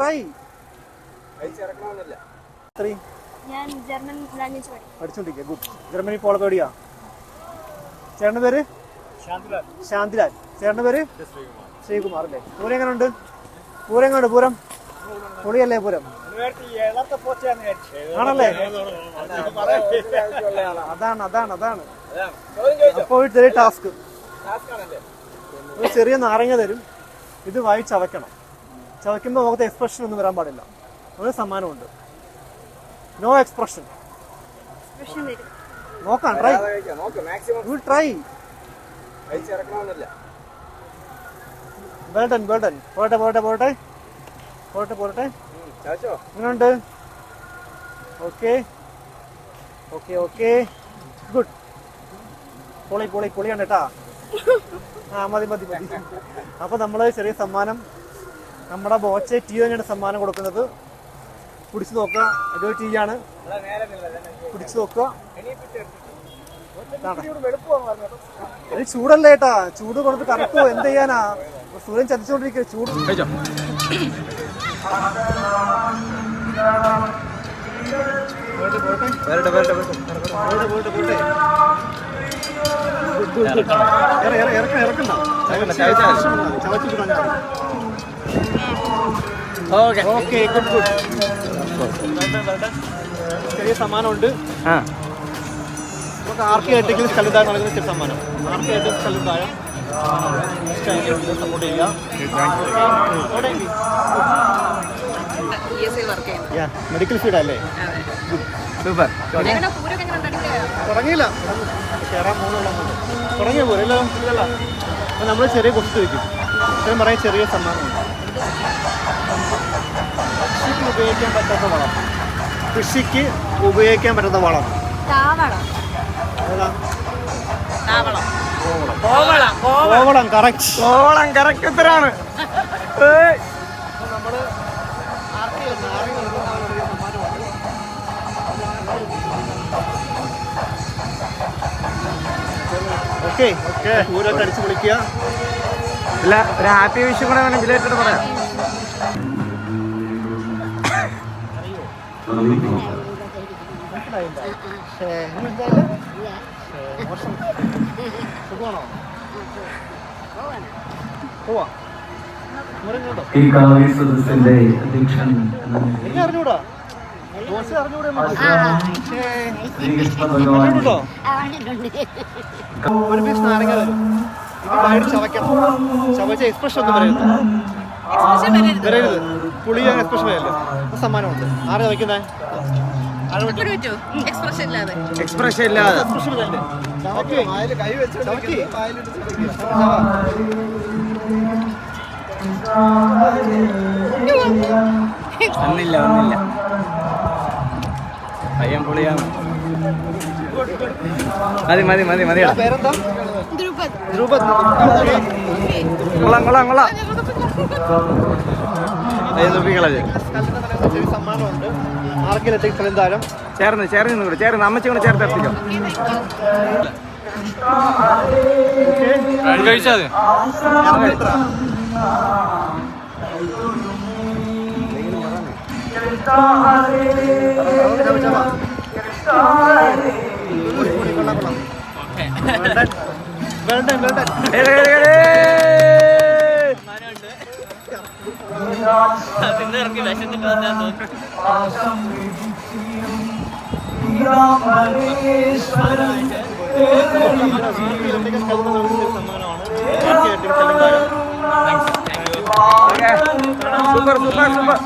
Try ഇത്രയും ഞാൻ German language പഠിച്ചോണ്ടിരിക്കുക ഗുഡ്. ജർമ്മനി പോളൊക്കെ എവിടെയാ? ചേട്ടന്റെ പേര്? ശാന്തിലാൽ. ചേട്ടന്റെ പേര്? ശ്രീകുമാർ. അല്ലേ? പൂരം എങ്ങനെയുണ്ട് പൂരം എങ്ങനെയുണ്ട് പൂരം? പൊളിയല്ലേ പൂരം? ആണല്ലേ? അതാണ് അതാണ് അതാണ്. അപ്പൊ ഒരു ചെറിയ ടാസ്ക് ഒരു ചെറിയ നാരങ്ങ തരും. ഇത് വായി ചവയ്ക്കണം ചവയ്ക്കുമ്പോൾ മുഖത്ത് എക്സ്പ്രഷൻ ഒന്നും വരാൻ പാടില്ല. ഒരു സമ്മാനമുണ്ട്. നോ എക്സ്പ്രഷൻ നോക്കാം ട്രൈ നോക്ക് മാക്സിമം യു ട്രൈ വേൾഡൻ വേൾഡൻ പോട്ടെ പോട്ടെ പോട്ടെ പോട്ടെ പോട്ടെ ചാച്ചോ എങ്ങനെയുണ്ട് ഓക്കെ ഓക്കെ ഓക്കെ ഗുഡ് പൊളി പൊളി പൊളിയാണ് കേട്ടാ. ആ മതി മതി മതി. അപ്പൊ നമ്മൾ ചെറിയ സമ്മാനം നമ്മുടെ ബോച്ചെ ടീ തന്നെയാണ് സമ്മാനം കൊടുക്കുന്നത്. കുടിച്ചു നോക്കുക. അതൊരു ടീ ആണ്. കുടിച്ചു നോക്കുക. ചൂടല്ലേ ഏട്ടാ? ചൂട് കൊടുത്ത് കറക്കോ? എന്ത് ചെയ്യാനാ? സൂര്യൻ ചതിച്ചോണ്ടിരിക്കുക ചൂട്. വരട്ടെ വരട്ടെ പോട്ടെ, പോട്ടെ, പോട്ടെ. ഇറക്കണ്ട. ചവച്ചു ചവച്ചാ ഓക്കെ. വേണ്ട, വേണ്ട. ചെറിയ സമ്മാനമുണ്ട്. ആ. നമുക്ക് ആർക്ക് ഏറ്റെങ്കിലും സ്ഥലത്തായ നൽകുന്ന ചെറിയ സമ്മാനം. ആർക്ക് ആയിട്ട് സ്ഥലത്തായ സപ്പോർട്ട് ചെയ്യുക മെഡിക്കൽ ഫീഡല്ലേ അല്ലേ? സൂപ്പർ തുടങ്ങിയില്ല. കയറാൻ പോകുന്നുള്ള തുടങ്ങിയ പോലെ ഇല്ലല്ല നമ്മൾ ചെറിയ കൊസ്റ്റ് വയ്ക്കും ഇത്രയും പറയാൻ ചെറിയ സമ്മാനമുണ്ട്. കൃഷിക്ക് ഉപയോഗിക്കാൻ പറ്റാത്ത വളം. കൃഷിക്ക് ഉപയോഗിക്കാൻ പറ്റാത്ത വളം. കോവളം കറക്റ്റ് കോവളം കറക്റ്റ് ഉത്തരാണ്. ഓക്കെ. ഓക്കെ. ഊരൊക്കെ അടിച്ച് വിളിക്കുക. ഇല്ല ഒരു ഹാപ്പി വിഷു കൂടെ വേണം ബിലേറ്റഡ് പറയാം. ഈ കാവ്യ സദസ്സിന്റെ അധ്യക്ഷൻ അറിഞ്ഞൂടാ. ശ്രീകൃഷ്ണ ഭഗവാൻ. ഒരു പീസ് നാരങ്ങ തരും ഇത് വയറ് ചവയ്ക്കണം. ചവച്ച എക്സ്പ്രഷൻ ഒന്നും പറയരുത് വരരുത്. പുളി എക്സ്പ്രഷൻ വരല്ലോ ആ സമ്മാനമുണ്ട്? ആരാ ചവയ്ക്കുന്നേ ആരാ പറ്റും പറ്റൂ എക്സ്പ്രഷൻ ഇല്ലാതെ. വന്നില്ല വന്നില്ല. പയ്യൻ പൊളിയാണ്. മതി മതി മതി മതി ധ്രുപദ് കൊള്ളാം കൊള്ളാം കൊള്ളാം. ചേർന്ന് ചേർന്ന് നിന്ന് കൂടെ ചേർന്ന് അമ്മച്ചി കൂടെ ചേർത്ത് എത്തിക്കോ. കഴിച്ചാൽ വേണ്ട വേണ്ട സൂപ്പർ സൂപ്പർ സൂപ്പർ